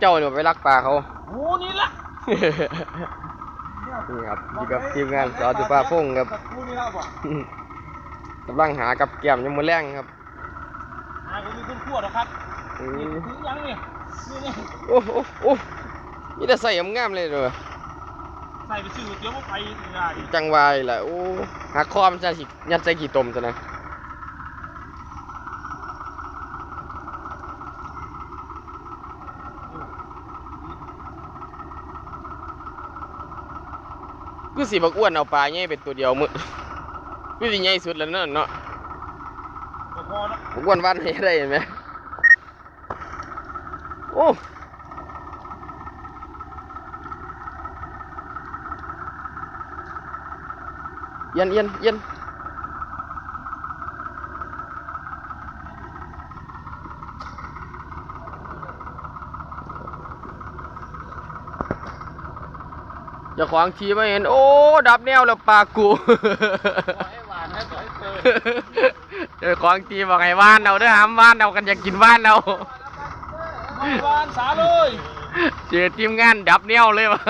เจ้าเนี่ยไปลักปลาเขาโอ้นี่ละนี่ครับนี่กับทีมงานสอจุปาพงศ์ครับกูนี่ละบ่กำลังหากับแก้มยังมือแรงครับอ่าผมมีคนขวดนะครับอืนี่มถึงยังนี่นี่นี่โอ้โอ้โอ้นี่แต่ใส่งามๆเลยเด้อใส่ไปซื้อก๋วยเตี๋ยวมาไปนี่ได้จังวายแหละโอ้หักคอมันจะสิยัดใส่กี่ตมซะนะ กูสิบักอ้วนเอาปลาใหญ่เป็นตัวเดียวมึงกูสิใหญ่สุดแล้วเนาะเนาะก็พอแล้วบักอ้วนวันให้ได้เห็นไหมโอ้เย็นเย็นเย็น จะขวางทีไม่เห็น โอ้ ดับแนวแล้วปลากูปล่อยให้หวานให้ปล่อยให้เปิดเจอของทีบอกให้ว่านเอาเด้อหามว่านเอากันอยากกินว่านเอามาหวานสาเลยเจอทีมงานดับแนวเลยวะ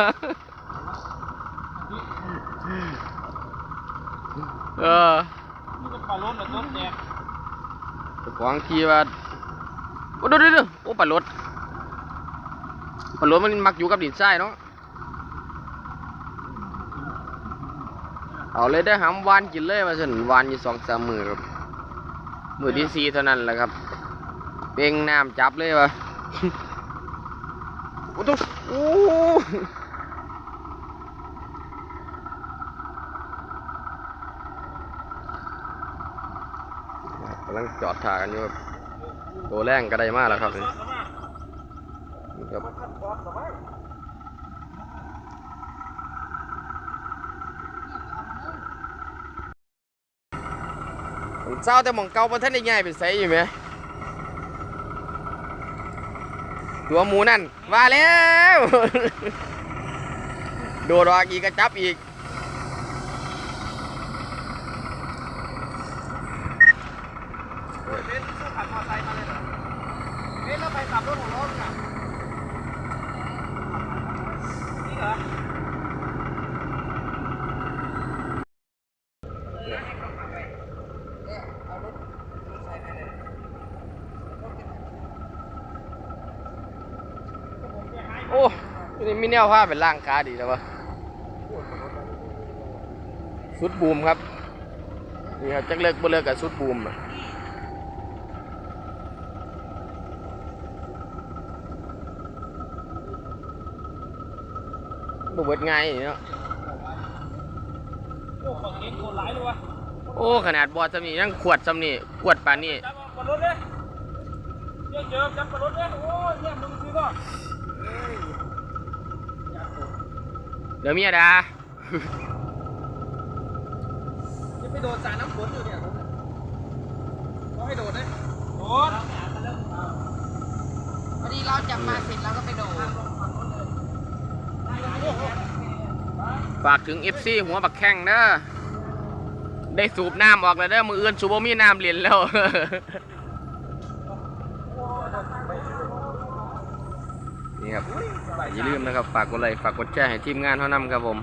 เออนี่าล้นแล้วต้นแดงเจ้างทีว่าโอ้ดูดูดูโอ้ปลารถปลารถมันมักอยู่กับดินทรายเนาะ เอาเลยได้หามวานกินเลยมาสินวานอยู่สองสามมือครับมือที่สี่เท่านั้นแหละครับเป่งน้ำจับเลยวะโอ้ตุ๊โอ้กำลังจอดถ่ากันอยู่ตัวแรงก็ได้มากแล้วครับนี่ครับ เศร้าแต่หมองเก่าประท่านได้ง่ายเป็นไสอยู่ไหมตัวหมูนั่นมาแล้ว โดดออกอีกกระจับอีกเบนซื้อขับมอไซค์มาเลยเหรอเบนแล้วไปขับรถของรถน่ะนี่เหรอ โอ้นี่มีแนวผ้าเป็นร่างคาดีแล้ววะสุดบูมครับ นี่ครับจักเลิกบ่เลิกกับสุดบูมอะบ่เบิดง่ายนี่เนาะโอ้ของเองคนร้ายเลยวะโอ้ขนาดบอดสำนี่ยังขวดสำนี่ขวดปานนี่จับปลารถเลยเยอะเยอะจับปลารถเลยโอ้ยเนี่ยมึงซื้อก็ เดี๋ยวเมียดาจะไปโดนสารน้ำฝนอยู่เนี่ยก็ให้โดดเลยโดดพอดีเราจับมาเสร็จเราก็ไปโดดฝากถึง FC หัวบักแข้งเด้อได้สูบน้ำออกแล้วเด้อมืออื่นสูบบ่มีน้ำเหรียญแล้ว นี่ครับอย่าลืมนะครับฝากกดไลค์ฝากกดแชร์ให้ทีมงานเท่านั้นครับผม